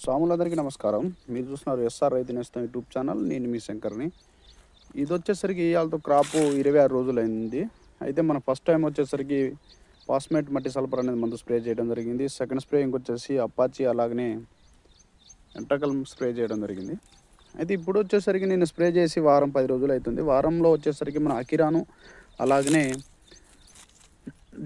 స్వాములందరికీ నమస్కారం. మీరు చూస్తున్నారు ఎస్ఆర్ రైతు నేస్తం యూట్యూబ్ ఛానల్. నేను మీ శంకర్ని. ఇది వచ్చేసరికి ఇవాళతో క్రాప్ ఇరవై ఆరు రోజులు అయింది అయితే మన ఫస్ట్ టైం వచ్చేసరికి పాస్మేట్ మట్టి సల్ఫర్ అనేది మందు స్ప్రే చేయడం జరిగింది. సెకండ్ స్ప్రే ఇంకొచ్చేసి అప్పాచి అలాగనే ఎంటకల్ స్ప్రే చేయడం జరిగింది. అయితే ఇప్పుడు వచ్చేసరికి నేను స్ప్రే చేసి వారం పది రోజులు అవుతుంది వారంలో వచ్చేసరికి మన అకిరాను అలాగనే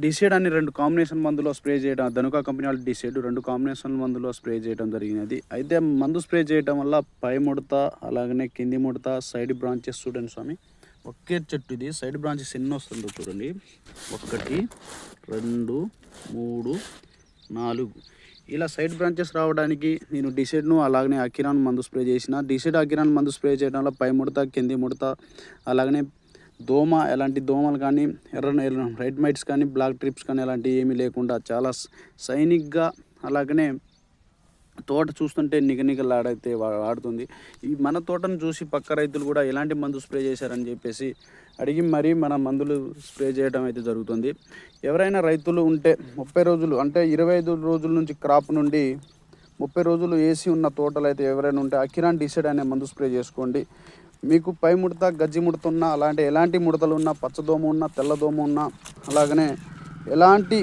డిసైడ్ అని రెండు కాంబినేషన్ మందులో స్ప్రే చేయడం ధనుక కంపెనీ వాళ్ళు డిసైడ్ రెండు కాంబినేషన్ మందులో స్ప్రే చేయడం జరిగినది. అయితే మందు స్ప్రే చేయడం వల్ల పై ముడత అలాగనే కింది ముడత సైడ్ బ్రాంచెస్ చూడండి స్వామి. ఒకే చెట్టు ఇది సైడ్ బ్రాంచెస్ ఎన్ని వస్తుందో చూడండి. ఒకటి రెండు మూడు నాలుగు. ఇలా సైడ్ బ్రాంచెస్ రావడానికి నేను డిసైడ్ను అలాగనే అకిరాన్ మందు స్ప్రే చేసిన. డిసైడ్ అకిరాన్ మందు స్ప్రే చేయడం వల్ల పై ముడత కింది ముడత అలాగనే దోమ ఎలాంటి దోమలు కానీ ఎర్ర ఎర్ర రెడ్ మైట్స్ కానీ బ్లాక్ ట్రిప్స్ కానీ అలాంటివి ఏమీ లేకుండా చాలా సైనిక్గా అలాగనే తోట చూస్తుంటే నిగనిగలాడైతే ఆడుతుంది ఈ మన తోటను చూసి పక్క రైతులు కూడా ఎలాంటి మందు స్ప్రే చేశారని చెప్పేసి అడిగి మరీ మన మందులు స్ప్రే చేయడం అయితే జరుగుతుంది. ఎవరైనా రైతులు ఉంటే ముప్పై రోజులు అంటే ఇరవై ఐదు రోజుల నుంచి క్రాప్ నుండి ముప్పై రోజులు వేసి ఉన్న తోటలు అయితే ఎవరైనా ఉంటే అకిరాన్ డిసైడ్ అనే మందు స్ప్రే చేసుకోండి. మీకు పై ముడత గజ్జి ముడత ఉన్నా అలాంటి ఎలాంటి ముడతలు ఉన్నా పచ్చదోమ ఉన్నా తెల్లదోమ ఉన్నా అలాగనే ఎలాంటి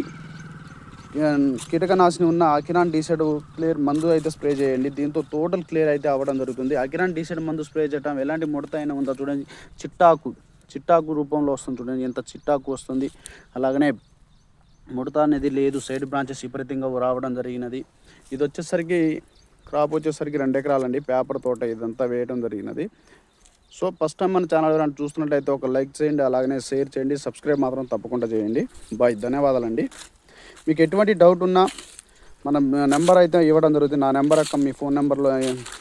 కీటకనాశిని ఉన్న అకిరాన్ డీసైడ్ క్లియర్ మందు అయితే స్ప్రే చేయండి. దీంతో టోటల్ క్లియర్ అయితే అవ్వడం జరుగుతుంది. అకిరాన్ డీసైడ్ మందు స్ప్రే చేయడం ఎలాంటి ముడత అయినా ఉందో చూడండి. చిట్టాకు చిట్టాకు రూపంలో వస్తుంది చూడండి. ఎంత చిట్టాకు వస్తుంది. అలాగనే ముడత అనేది లేదు. సైడ్ బ్రాంచెస్ విపరీతంగా రావడం జరిగినది. ఇది వచ్చేసరికి క్రాప్ వచ్చేసరికి రెండు ఎకరాలండి. పేపర్ తోట ఇదంతా వేయడం జరిగినది. సో ఫస్ట్ టైం మన ఛానల్ ఎవరైనా చూస్తున్నట్టయితే ఒక లైక్ చేయండి అలాగనే షేర్ చేయండి సబ్స్క్రైబ్ మాత్రం తప్పకుండా చేయండి. బాయ్ ధన్యవాదాలండి. మీకు ఎటువంటి డౌట్ ఉన్నా మన నెంబర్ అయితే ఇవ్వడం జరుగుతుంది. నా నెంబర్ అక్క మీ ఫోన్ నెంబర్లో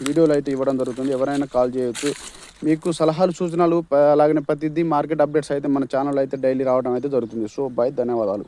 వీడియోలు అయితే ఇవ్వడం జరుగుతుంది. ఎవరైనా కాల్ చేయొచ్చు. మీకు సలహాలు సూచనలు అలాగనే ప్రతిదీ మార్కెట్ అప్డేట్స్ అయితే మన ఛానల్ అయితే డైలీ రావడం అయితే జరుగుతుంది. సో బాయ్ ధన్యవాదాలు.